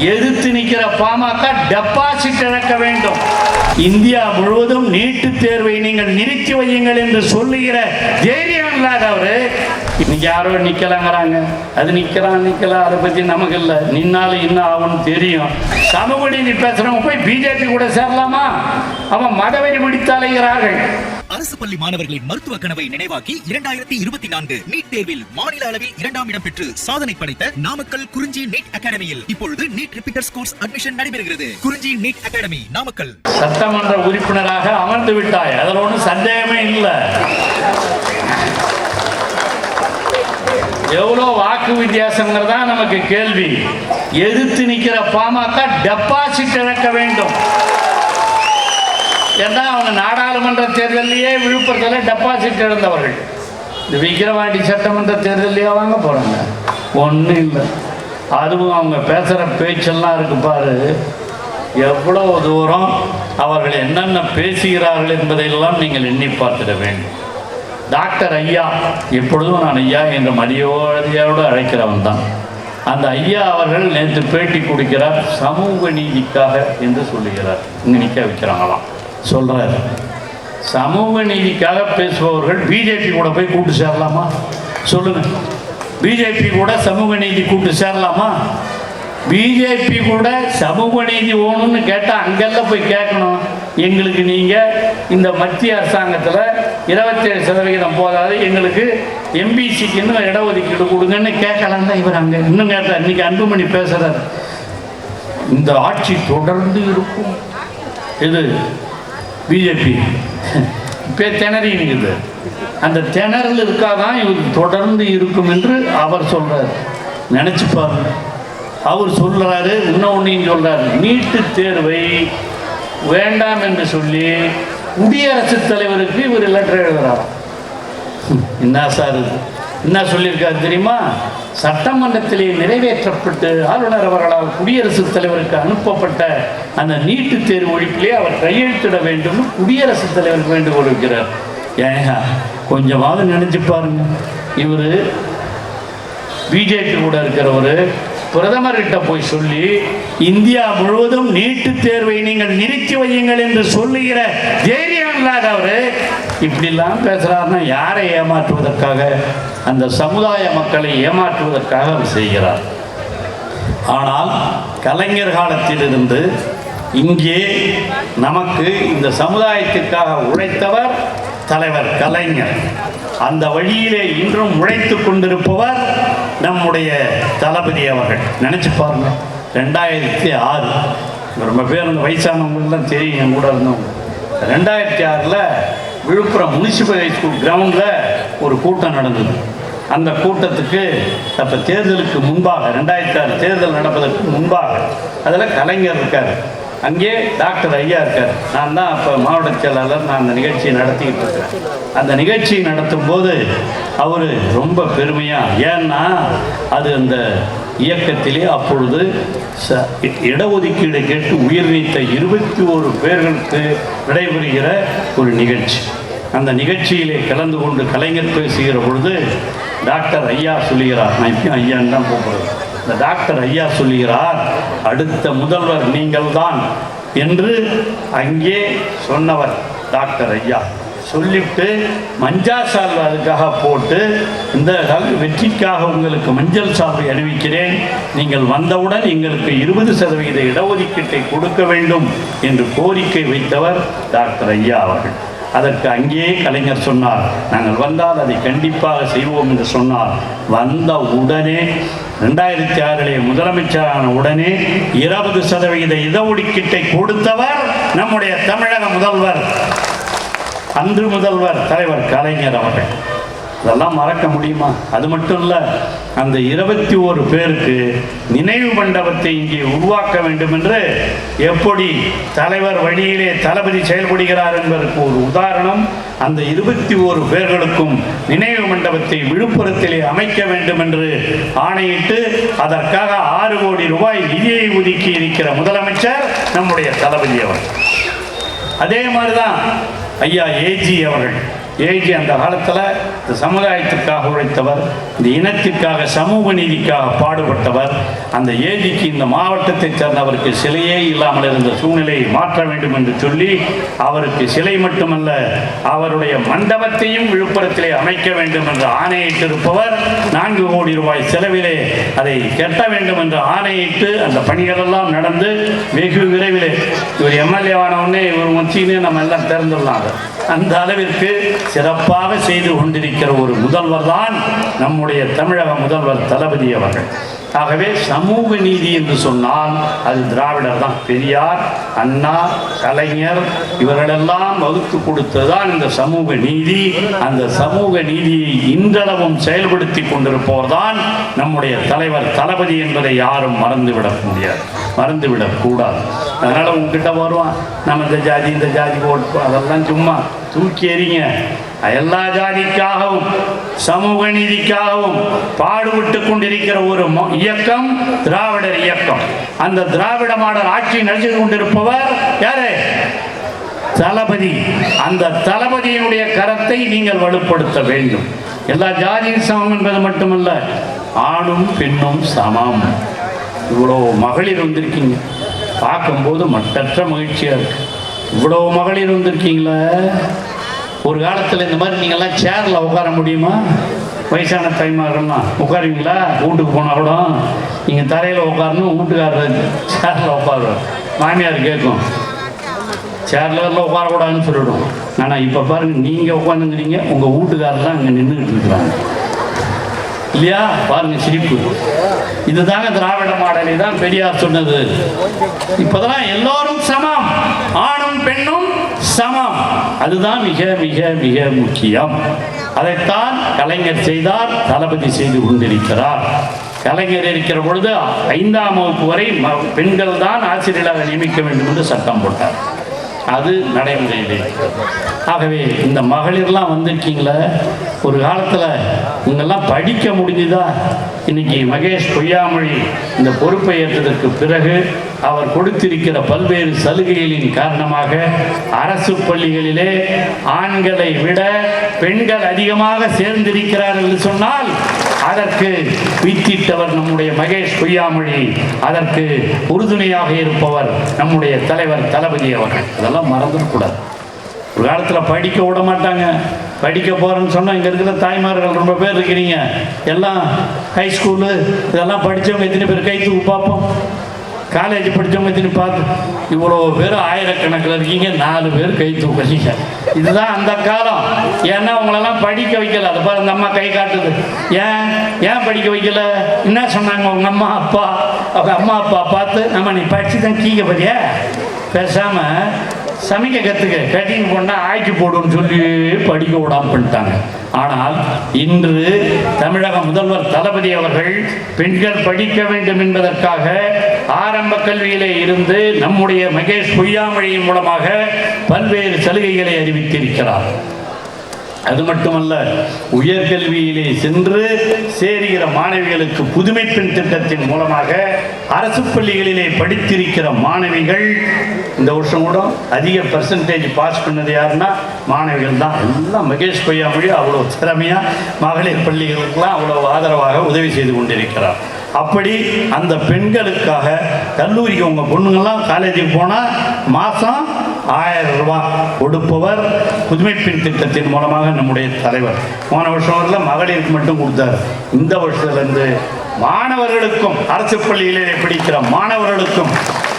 எதிர்த்து நிற்கிற பாமக டெபாசிட் இழக்க வேண்டும். இந்தியா முழுவதும் நீட்டுத் தேர்வை நீங்கள் நிறுத்தி வையுங்கள் என்று சொல்லுகிற தைரியம் இல்லாத அவரு. இன்னைக்கு யாரோ நிக்கலாங்கிறாங்க. அது நிக்கலாம் நிக்கலாம். அதை பத்தி நமக்கு இல்லை. நின்னாலும் இன்னும் ஆகும்னு தெரியும். சமூக நீதி பேசுறவங்க போய் பிஜேபி கூட சேரலாமா? அவன் மதவெறி பிடித்து அரசு பள்ளி மாணவர்களின் மருத்துவ கனவை நினைவாக்கி இரண்டாயிரத்தி இருபத்தி நான்கு நீட் தேர்வில் மாநில அளவில் இரண்டாம் இடம் பெற்று சாதனை படைத்த நாமக்கல் குறிஞ்சி நீட் அகாடமியில் இப்பொழுது நீட் ரிப்பீட்டர்ஸ் கோர்ஸ் அட்மிஷன் நடைபெறுகிறது. குறிஞ்சி நீட் அகாடமி நாமக்கல். சட்டமன்ற உறுப்பினராக அமர்ந்து விட்டாய். அதில் ஒன்றும் சந்தேகமே இல்லை. எவ்வளோ வாக்கு வித்தியாசங்கிறதா நமக்கு கேள்வி. எதிர்த்து நிற்கிற பாமக டெபாசிட் இழக்க வேண்டும். ஏன்னா அவங்க நாடாளுமன்ற தேர்தலையே விழுப்புரத்தில் டெபாசிட் இழந்தவர்கள். இந்த விக்கிரவாண்டி சட்டமன்ற தேர்தலையே வாங்க போகிறாங்க ஒன்றும் இல்லை. அதுவும் அவங்க பேசுகிற பேச்செல்லாம் இருக்கு பாரு. எவ்வளவு தூரம் அவர்கள் என்னென்ன பேசுகிறார்கள் என்பதையெல்லாம் நீங்கள் எண்ணி பார்த்துட வேண்டும். டாக்டர் ஐயா எப்பொழுதும் நான் ஐயா என்ற மரியாதையோடு அழைக்கிறவன் தான். அந்த ஐயா அவர்கள் நேற்று பேட்டி கொடுக்கிறார் சமூக நீதிக்காக என்று சொல்லுகிறார். இங்கே நிற்க வைக்கிறாங்களாம். சொல்கிறார் சமூக நீதிக்காக பேசுபவர்கள் பிஜேபி கூட போய் கூட்டு சேரலாமா? சொல்லுங்கள் பிஜேபி கூட சமூக நீதி கூட்டு சேரலாமா? பிஜேபி கூட சமூக நீதி ஓணும்னு கேட்டால் அங்கெல்லாம் போய் கேட்கணும். எங்களுக்கு நீங்கள் இந்த மத்திய அரசாங்கத்தில் இருபத்தேழு சதவிகிதம் போதாது எங்களுக்கு எம்பிசிக்கு இன்னும் இடஒதுக்கீடு கொடுங்கன்னு கேட்கலாம் தான் இவர் அங்கே இன்னும் கேட்டார் இன்றைக்கி அன்புமணி பேசுகிறார் இந்த ஆட்சி தொடர்ந்து இருக்கும். இது பிஜேபி இப்போ திணறி இருக்குது அந்த திணறல் இருக்காதான் இவர் தொடர்ந்து இருக்கும் என்று அவர் சொல்கிறார் நினச்சிப்பார் அவர் சொல்கிறாரு இன்னொன்னையும் சொல்கிறார் நீட்டு தேர்வை வேண்டாம் என்று சொல்லி குடியரசுத் தலைவருக்கு இவர் லெட்டர் எழுதுகிறார் என்ன சார் என்ன சொல்லியிருக்காரு தெரியுமா? சட்டமன்றத்திலே நிறைவேற்றப்பட்டு ஆளுநர் அவர்களால் குடியரசுத் தலைவருக்கு அனுப்பப்பட்ட அந்த நீட்டுத் தேர்வு ஒழிப்பிலே அவர் கையெழுத்திட வேண்டும். குடியரசுத் தலைவருக்கு வேண்டுகோள் இருக்கிறார் ஏங்க கொஞ்சமாவது நினைச்சு பாருங்க. இவர் பிஜேபி கூட இருக்கிறவர் பிரதமர்கிட்ட போய் சொல்லி இந்தியா முழுவதும் நீட்டுத் தேர்வை நீங்கள் நிறுத்தி வையுங்கள் என்று சொல்லுகிற தைரியம் இல்லாதவர் இப்படிலாம் பேசுகிறாருன்னா யாரை ஏமாற்றுவதற்காக? அந்த சமுதாய மக்களை ஏமாற்றுவதற்காக அவர் செய்கிறார். ஆனால் கலைஞர் காலத்திலிருந்து இங்கே நமக்கு இந்த சமுதாயத்திற்காக உழைத்தவர் தலைவர் கலைஞர். அந்த வழியிலே இன்றும் உழைத்து கொண்டிருப்பவர் நம்முடைய தளபதி அவர்கள். நினச்சி பாருங்க. ரெண்டாயிரத்தி ஆறு. ரொம்ப பேர் வயசானவங்களாம் வயசானவங்கெல்லாம் தெரியும் என் கூட இருந்தவங்க. ரெண்டாயிரத்தி ஆறில் விழுப்புரம் முனிசிபல் ஹைஸ்கூல் கிரவுண்டில் ஒரு கூட்டம் நடந்தது. அந்த கூட்டத்துக்கு அப்போ தேர்தலுக்கு முன்பாக ரெண்டாயிரத்தி ஆறு தேர்தல் நடப்பதற்கு முன்பாக அதில் கலைஞர் இருக்கார். அங்கே டாக்டர் ஐயா இருக்கார். நான் தான் அப்போ மாவட்ட செயலாளர் நான் அந்த நிகழ்ச்சியை நடத்திக்கிட்டு இருக்கிறேன். அந்த நிகழ்ச்சியை நடத்தும் போது அவர் ரொம்ப பெருமையாக ஏன்னா அது அந்த இயக்கத்திலே அப்பொழுது ச இடஒதுக்கீடு கேட்டு உயிர் நீத்த இருபத்தி ஒரு பேர்களுக்கு நடைபெறுகிற ஒரு நிகழ்ச்சி. அந்த நிகழ்ச்சியிலே கலந்து கொண்டு கலைஞர் பேசுகிற பொழுது டாக்டர் ஐயா சொல்லுகிறார். நான் இப்பயும் ஐயான்னு தான் கூப்பிடுறேன். இந்த டாக்டர் ஐயா சொல்லுகிறார் அடுத்த முதல்வர் நீங்கள்தான் என்று அங்கே சொன்னவர் டாக்டர் ஐயா. சொல்லிவிட்டு மஞ்சா சால்வை அதுக்காக போட்டு இந்த கல்- வெற்றிக்காக உங்களுக்கு மஞ்சள் சால்வை அறிவிக்கிறேன் நீங்கள் வந்தவுடன் எங்களுக்கு இருபது சதவீத இடஒதுக்கீட்டை கொடுக்க வேண்டும் என்று கோரிக்கை வைத்தவர் டாக்டர் ஐயா அவர்கள். அதற்கு அங்கேயே கலைஞர் சொன்னார் நாங்கள் வந்தால் அதை கண்டிப்பாக செய்வோம் என்று சொன்னார். வந்த உடனே ரெண்டாயிரத்தி ஆறிலே முதலமைச்சரான உடனே இருபது சதவிகித இடஒதுக்கீட்டை கொடுத்தவர் நம்முடைய தமிழக முதல்வர். அன்று முதல்வர் தலைவர் கலைஞர் அவர்கள். இதெல்லாம் மறக்க முடியுமா? அது மட்டும் இல்லை அந்த இருபத்தி ஓரு பேருக்கு நினைவு மண்டபத்தை இங்கே உருவாக்க வேண்டும் என்று எப்படி தலைவர் வழியிலே தளபதி செயல்படுகிறார் என்பதற்கு ஒரு உதாரணம் அந்த இருபத்தி ஓரு பேர்களுக்கும் நினைவு மண்டபத்தை விழுப்புரத்திலே அமைக்க வேண்டும் என்று ஆணையிட்டு அதற்காக ஆறு கோடி ரூபாய் நிதியை ஒதுக்கி இருக்கிற முதலமைச்சர் நம்முடைய தளபதி அவர் அதே மாதிரிதான் ஐயா ஏஜி அவர்கள். ஏஜி அந்த காலத்தில் இந்த சமுதாயத்திற்காக உழைத்தவர் இந்த இனத்திற்காக சமூக நீதிக்காக பாடுபட்டவர் அந்த ஏஜிக்கு இந்த மாவட்டத்தைச் சேர்ந்தவருக்கு சிலையே இல்லாமல் இருந்த சூழ்நிலையை மாற்ற வேண்டும் என்று சொல்லி அவருக்கு சிலை மட்டுமல்ல அவருடைய மண்டபத்தையும் விழுப்புரத்திலே அமைக்க வேண்டும் என்று ஆணையிட்டிருப்பவர் நான்கு கோடி ரூபாய் செலவிலே அதை கட்ட வேண்டும் என்று ஆணையிட்டு அந்த பணிகளெல்லாம் நடந்து வெகு விரைவிலே இவர் எம்எல்ஏ உடனே இவர் வச்சின்னு நம்ம எல்லாம் திறந்துடலாம் அதை. அந்த அளவிற்கு சிறப்பாக செய்து கொண்டிருக்கிற ஒரு முதல்வர் தான் நம்முடைய தமிழக முதல்வர் தளபதி அவர்கள். ஆகவே சமூக நீதி என்று சொன்னால் அது திராவிடர் தான். பெரியார் அண்ணா கலைஞர் இவர்களெல்லாம் வகுத்து கொடுத்ததுதான் இந்த சமூக நீதி. அந்த சமூக நீதியை இன்றளவும் செயல்படுத்தி கொண்டிருப்போர் தான் நம்முடைய தலைவர் தளபதி என்பதை யாரும் மறந்துவிடக் முடியாது. மறந்துவிடக் கூடாது. அதனால உங்ககிட்ட வருவான். நம்ம இந்த ஜாதி இந்த ஜாதி போட்டு அதெல்லாம் சும்மா தூக்கி எறிங்க. எல்லா ஜாதிக்காகவும் சமூக நீதிக்காகவும் பாடுபட்டு கொண்டிருக்கிற ஒரு இயக்கம் திராவிடர் இயக்கம். அந்த திராவிட மாடல் ஆட்சி நடத்தி கொண்டிருப்பவர் யாரு? தளபதி. அந்த தளபதியினுடைய கரத்தை நீங்கள் வலுப்படுத்த வேண்டும். எல்லா ஜாதியும் சமம் என்பது மட்டுமல்ல ஆணும் பெண்ணும் சமம். இவ்வளோ மகளிர் வந்திருக்கீங்க. பார்க்கும்போது மட்டற்ற மகிழ்ச்சியாக இருக்கு. இவ்வளோ மகளிர் வந்திருக்கீங்களா. ஒரு காலத்தில் இந்த மாதிரி நீங்கள்லாம் சேரில் உட்கார முடியுமா? வயசான தாய்மார்கள்லாம். உட்காருவீங்களா? வீட்டுக்கு போனால் கூட நீங்கள் தரையில் உட்காரணும் வீட்டுக்காரர் சேரில் உட்காருவார். மாமியார் கேட்கும். சேரில் உட்காரக்கூடாதுன்னு சொல்லிவிடும் ஆனால் இப்போ பாருங்கள் நீங்கள் உட்காந்துங்கிறீங்க உங்கள் வீட்டுக்காரெல்லாம் இங்கே நின்றுக்கிட்டு இருக்கிறாங்க. இல்லையா? பாருங்க சிரிப்பு. இதுதாங்க திராவிட மாடலை தான் பெரியார் சொன்னது. இப்போதெல்லாம் எல்லோரும் சமம். ஆணும் பெண்ணும் சமம். அதுதான் மிக மிக மிக முக்கியம். அதைத்தான் கலைஞர் செய்தார் தளபதி செய்து கொண்டிருக்கிறார். கலைஞர் இருக்கிற பொழுது ஐந்தாம் வகுப்பு வரை ம- பெண்கள் தான் ஆசிரியராக நியமிக்க வேண்டும் என்று சட்டம் போட்டார். அது நடைமுறையில். ஆகவே இந்த மகளிர்லாம் வந்திருக்கீங்களே ஒரு காலத்தில் இங்கெல்லாம் படிக்க முடிஞ்சுதா? இன்னைக்கு மகேஷ் பொய்யாமொழி இந்த பொறுப்பை ஏற்றதற்கு பிறகு அவர் கொடுத்திருக்கிற பல்வேறு சலுகைகளின் காரணமாக அரசு பள்ளிகளிலே ஆண்களை விட பெண்கள் அதிகமாக சேர்ந்திருக்கிறார்கள் என்று சொன்னால் அதற்கு வித்திட்டவர் நம்முடைய மகேஷ் பொய்யாமொழி. அதற்கு உறுதுணையாக இருப்பவர் நம்முடைய தலைவர் தளபதி அவர்கள். அதெல்லாம் மறந்துடக்கூடாது. ஒரு காலத்தில் படிக்க விட மாட்டாங்க. படிக்க போகிறேன்னு சொன்னால் இங்கே இருக்கிற தாய்மார்கள் ரொம்ப பேர் இருக்கிறீங்க. எல்லாம் ஹை ஸ்கூலு இதெல்லாம் படித்தவங்க எத்தனை பேர்? கை தூக்கு பார்ப்போம். காலேஜ் படித்தவங்க எத்தனை பார்த்து இவ்வளோ பேர் ஆயிரக்கணக்கில் இருக்கீங்க. நாலு பேர் கை தூக்குறீங்க. இதுதான் அந்த காலம். ஏன்னா உங்களெல்லாம் படிக்க வைக்கல. அது பாரு இந்த அம்மா கை காட்டுது. ஏன்? ஏன் படிக்க வைக்கல? என்ன சொன்னாங்க உங்கள் அம்மா அப்பா? அப்போ அம்மா அப்பா பார்த்து நம்ம நீ படிச்சு தான் கீங்க போறியா பேசாமல் சமைக்க கற்றுக்க கட்டிங் போனால் ஆக்கி போடுன்னு சொல்லி படிக்க விடாம பண்ணிட்டாங்க ஆனால் இன்று தமிழக முதல்வர் தளபதி அவர்கள் பெண்கள் படிக்க வேண்டும் என்பதற்காக ஆரம்ப கல்வியிலே இருந்து நம்முடைய மகேஷ் பொய்யாமொழியின் மூலமாக பல்வேறு சலுகைகளை அறிவித்திருக்கிறார். அது மட்டுமல்ல உயர்கல்வியிலே சென்று சேருகிற மாணவிகளுக்கு புதுமை பெண் திட்டத்தின் மூலமாக அரசு பள்ளிகளிலே படித்திருக்கிற மாணவிகள் இந்த வருஷம் கூட அதிக பர்சன்டேஜ் பாஸ் பண்ணது யாருன்னா மாணவிகள் தான். எல்லாம் மகேஷ் பொய்யாமொழி அவ்வளோ திறமையாக மகளிர் பள்ளிகளுக்கெல்லாம் அவ்வளோ ஆதரவாக உதவி செய்து கொண்டிருக்கிறார். அப்படி அந்த பெண்களுக்காக கல்லூரிக்கு உங்கள் பொண்ணுங்கள்லாம் காலேஜுக்கு போனால் மாதம் ஆயிரம் ரூபாய் கொடுப்பவர் புதுமைப்பின் திட்டத்தின் மூலமாக நம்முடைய தலைவர். போன வருஷம் வரல மகளிருக்கு மட்டும் கொடுத்தார். இந்த வருஷத்துலேருந்து மாணவர்களுக்கும் அரசு பள்ளியிலே படிக்கிற மாணவர்களுக்கும்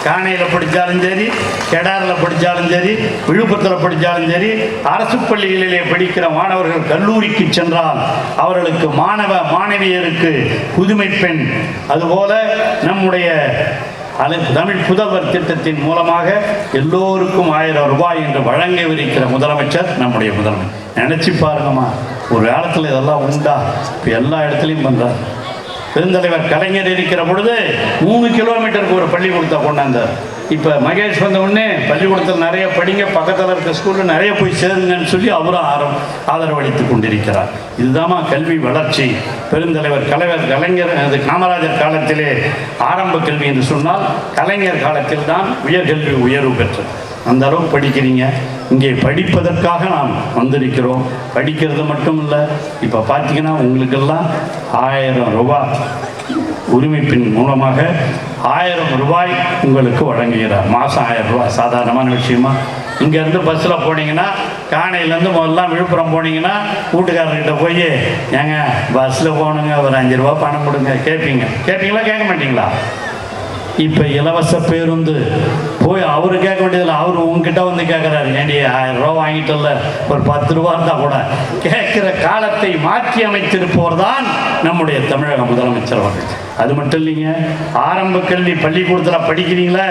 காணையில் படித்தாலும் சரி கெடாரில் படித்தாலும் சரி விழுப்புரத்தில் படித்தாலும் சரி அரசு பள்ளிகளிலே படிக்கிற மாணவர்கள் கல்லூரிக்கு சென்றால் அவர்களுக்கு மாணவ மாணவியருக்கு புதுமை பெண். அதுபோல நம்முடைய தமிழ் புதவர் திட்டத்தின் மூலமாக எல்லோருக்கும் ஆயிரம் ரூபாய் என்று வழங்கவிருக்கிற முதலமைச்சர் நம்முடைய முதலமைச்சர் நினைச்சு பாருங்கம்மா ஒரு காலத்தில் இதெல்லாம் உண்டா? இப்போ எல்லா இடத்துலையும் பண்ணுறார் பெருந்தலைவர் கலைஞர் இருக்கிற பொழுது மூணு கிலோமீட்டருக்கு ஒரு பள்ளிக்கூடத்தை கொண்டாந்தார். இப்போ மகேஷ் வந்த உடனே பள்ளிக்கூடத்தில் நிறைய படிங்க பக்கத்தில் இருக்க ஸ்கூலில் நிறைய போய் சேருங்கன்னு சொல்லி அவரும் ஆரம் ஆதரவளித்து கொண்டிருக்கிறார். இதுதாம்மா கல்வி வளர்ச்சி. பெருந்தலைவர் கலைவர் கலைஞர் அது காமராஜர் காலத்திலே ஆரம்ப கல்வி என்று சொன்னால் கலைஞர் காலத்தில் தான் உயர்கல்வி உயர்வு பெற்றது. அந்த அளவுக்கு படிக்கிறீங்க. இங்கே படிப்பதற்காக நாம் வந்திருக்கிறோம். படிக்கிறது மட்டும் இல்லை இப்போ பார்த்தீங்கன்னா உங்களுக்கெல்லாம் ஆயிரம் ரூபாய். உரிமைப்பின் மூலமாக ஆயிரம் ரூபாய் உங்களுக்கு வழங்குகிறார். மாதம் ஆயிரம் ரூபாய் சாதாரணமான விஷயமா? இங்கேருந்து பஸ்ஸில் போனீங்கன்னா காணையிலேருந்து முதல்ல விழுப்புரம் போனீங்கன்னா வீட்டுக்காரர்கிட்ட போய் ஏங்க பஸ்ஸில் போகணுங்க ஒரு அஞ்சு ரூபா பணம் கொடுங்க. கேட்பீங்க கேட்பீங்களா கேட்க மாட்டீங்களா? இப்போ இலவச பேருந்து போய் அவரு கேட்க வேண்டியது அவர் உங்ககிட்ட வந்து கேட்குறாரு ஏண்டி ஆயிரம் ரூபா வாங்கிட்டல ஒரு பத்து ரூபா இருந்தால் கூட. கேட்குற காலத்தை மாற்றி அமைத்திருப்போர் தான் நம்முடைய தமிழக முதலமைச்சர் அவர்கள். அது மட்டும் இல்லைங்க ஆரம்ப கல்வி பள்ளிக்கூடத்தில் படிக்கிறீங்களே?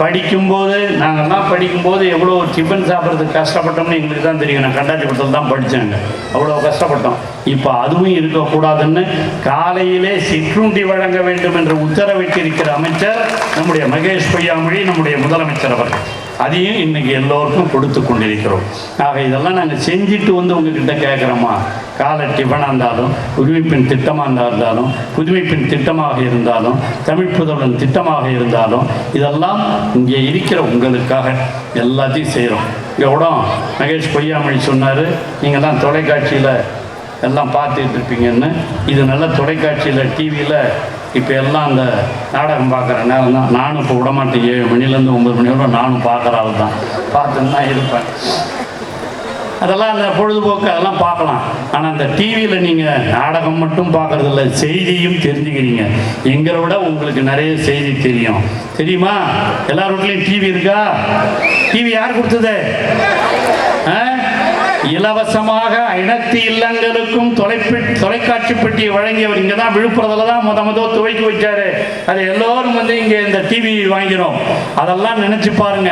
படிக்கும்போது நாங்கள்லாம் படிக்கும்போது எவ்வளோ டிஃபன் சாப்பிட்றதுக்கு கஷ்டப்பட்டோம்னு எங்களுக்கு தான் தெரியும். நான் கண்டாச்சிபுரத்தில் தான் படித்தேங்க அவ்வளோ கஷ்டப்பட்டோம். இப்போ அதுவும் இருக்கக்கூடாதுன்னு காலையிலே சிற்றுண்டி வழங்க வேண்டும் என்று உத்தரவிட்டிருக்கிற அமைச்சர் நம்முடைய மகேஷ் பொய்யாமொழி நம்முடைய முதலமைச்சர் அவர்கள். அதையும் இன்னைக்கு எல்லோருக்கும் கொடுத்து கொண்டிருக்கிறோம். ஆக இதெல்லாம் நாங்கள் செஞ்சுட்டு வந்து உங்ககிட்ட கேட்குறோமா காலை டிஃபனாக இருந்தாலும் உரிமைப்பின் திட்டமாக இருந்தாலும் புதுமைப்பின் திட்டமாக இருந்தாலும் தமிழ் புதல்வன் திட்டமாக இருந்தாலும் இதெல்லாம் இங்கே இருக்கிற உங்களுக்காக எல்லாத்தையும் செய்கிறோம் இங்கே கூட மகேஷ் பொய்யாமொழி சொன்னார் நீங்கள் தான் தொலைக்காட்சியில் எல்லாம் பார்த்துட்டு இருப்பீங்கன்னு. இது நல்ல தொலைக்காட்சியில் டிவியில் இப்போ எல்லாம் அந்த நாடகம் பார்க்குற நேரம் தான் நானும் இப்போ விடமாட்டேன். ஏழு மணிலேருந்து ஒம்பது மணி வரை நானும் பார்க்குற ஆள் தான் பார்த்துன்னு தான் இருப்பேன். அதெல்லாம் அந்த பொழுதுபோக்கு அதெல்லாம் பார்க்கலாம். ஆனால் அந்த டிவியில் நீங்கள் நாடகம் மட்டும் பார்க்கறதில்ல செய்தியும் தெரிஞ்சுக்கிறீங்க. எங்களை விட உங்களுக்கு நிறைய செய்தி தெரியும். தெரியுமா? எல்லார் வீட்லேயும் டிவி இருக்கா? டிவி யார் கொடுத்தது? இலவசமாக அனைத்து இல்லங்களுக்கும் தொலைப்பி தொலைக்காட்சி பெட்டியை வழங்கியவர் இங்கே தான் விழுப்புரத்தில் தான் முத முத துவக்கி வச்சாரு. அது எல்லோரும் வந்து இங்கே இந்த டிவி வாங்கிறோம் அதெல்லாம் நினச்சி பாருங்க.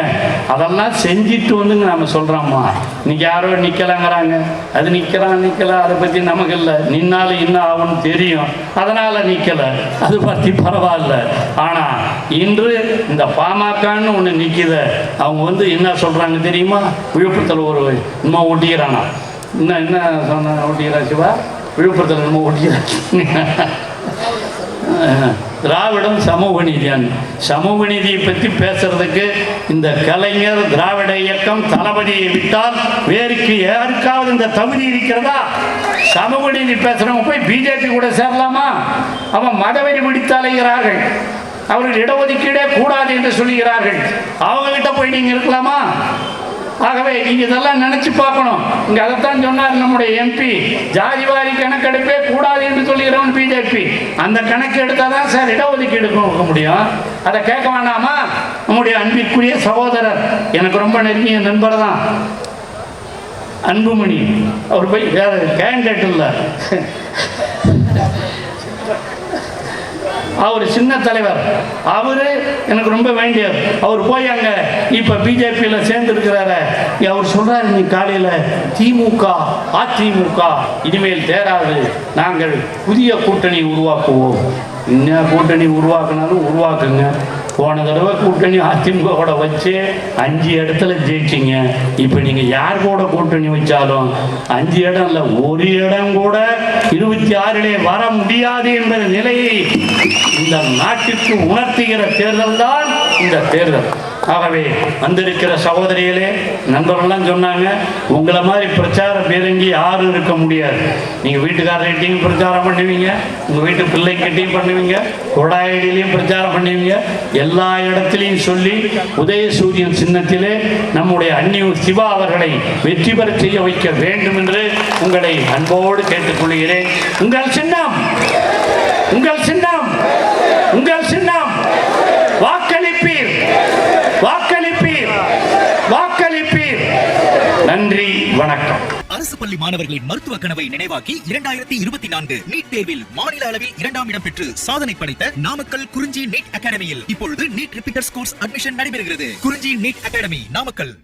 அதெல்லாம் செஞ்சுட்டு வந்துங்க நம்ம சொல்கிறோம்மா இன்னைக்கு யாரோ நிற்கலாங்கிறாங்க அது நிற்கலாம் நிற்கலாம் அதை பற்றி நமக்கு இல்லை. நின்னாலும் இன்னும் ஆகும்னு தெரியும். அதனால் நிற்கலை அது பற்றி பரவாயில்ல. ஆனால் இன்று இந்த பாமகன்னு ஒன்று நிற்கிது அவங்க வந்து என்ன சொல்கிறாங்க தெரியுமா? விழுப்புரத்தில் ஒரு இன்னும் காணும் இன்னும் என்ன சொன்ன ஒட்டிக்கிறா சிவா? விழுப்புரத்தில் நம்ம ஒட்டிக்கிறா திராவிடம் சமூக நீதியான். சமூக நீதியை பற்றி பேசுறதுக்கு இந்த கலைஞர் திராவிட இயக்கம் தளபதியை விட்டால் வேறுக்கு யாருக்காவது இந்த தகுதி இருக்கிறதா? சமூக நீதி பேசுறவங்க போய் பிஜேபி கூட சேரலாமா? அவன் மதவெறி பிடித்து அலைகிறார்கள் அவர்கள் இடஒதுக்கீடே கூடாது என்று சொல்லுகிறார்கள். அவங்க கிட்ட போய் நீங்க இருக்கலாமா? ஆகவே நீங்கள் இதெல்லாம் நினச்சி பார்க்கணும். இங்கே அதைத்தான் சொன்னார் நம்முடைய எம்பி ஜாதிவாரி கணக்கெடுப்பே கூடாது என்று சொல்லுகிறவன் பிஜேபி அந்த கணக்கு எடுத்தால் தான் சார் இடஒதுக்கீடு கொடுக்க முடியும். அதை கேட்க வேண்டாமா நம்முடைய அன்பிற்குரிய சகோதரர். எனக்கு ரொம்ப நெருங்கிய நண்பர் தான். அன்புமணி. அவர் போய் வேற கேண்டேட் இல்லை. அவர் சின்ன தலைவர். அவர் எனக்கு ரொம்ப வேண்டியவர். அவர் போய் அங்கே இப்போ பிஜேபியில் சேர்ந்துருக்கிறாரு. அவர் சொல்கிறார் நீ காலையில் திமுக அதிமுக இனிமேல் தேராது. நாங்கள் புதிய கூட்டணி உருவாக்குவோம். என்ன கூட்டணி உருவாக்குனாலும் உருவாக்குங்க. போன தடவை கூட்டணி கூட வச்சு அஞ்சு இடத்துல ஜெயிச்சிங்க. இப்போ நீங்கள் யார் கூட கூட்டணி வச்சாலும் அஞ்சு இடம் இல்லை ஒரு இடம் கூட இருபத்தி ஆறிலே வர முடியாது என்ற நிலையை இந்த நாட்டிற்கு உணர்த்துகிற தேர்தல் தான் இந்த தேர்தல். ஆகவே வந்திருக்கிற சகோதரிகளே நண்பர்கள்லாம் சொன்னாங்க உங்களை மாதிரி பிரச்சார பேரங்கி யாரும் இருக்க முடியாது. நீங்கள் வீட்டுக்காரர்கிட்டையும் பிரச்சாரம் பண்ணுவீங்க உங்கள் வீட்டு பிள்ளைகிட்டையும் பண்ணுவீங்க கொடாயடியிலையும் பிரச்சாரம் பண்ணுவீங்க எல்லா இடத்துலையும் சொல்லி உதயசூரியன் சின்னத்திலே நம்முடைய அந்நியூர் சிவா அவர்களை வெற்றி பெற செய்ய வைக்க வேண்டும் என்று உங்களை அன்போடு கேட்டுக்கொள்கிறேன். உங்கள் சின்னம் உங்கள் சின்னம் உங்கள் சின்னம். நன்றி வணக்கம். அரசு பள்ளி மாணவர்களின் மருத்துவ கனவை நினைவாக்கி இரண்டாயிரத்தி இருபத்தி நான்கு நீட் தேர்வில் மாநில அளவில் இரண்டாம் இடம் பெற்று சாதனை படைத்த நாமக்கல் குறிஞ்சி நீட் அகாடமியில் இப்பொழுது நீட் ரிப்பீட்டர்ஸ் கோர்ஸ் அட்மிஷன் நடைபெறுகிறது. குறிஞ்சி நீட் அகாடமி நாமக்கல்.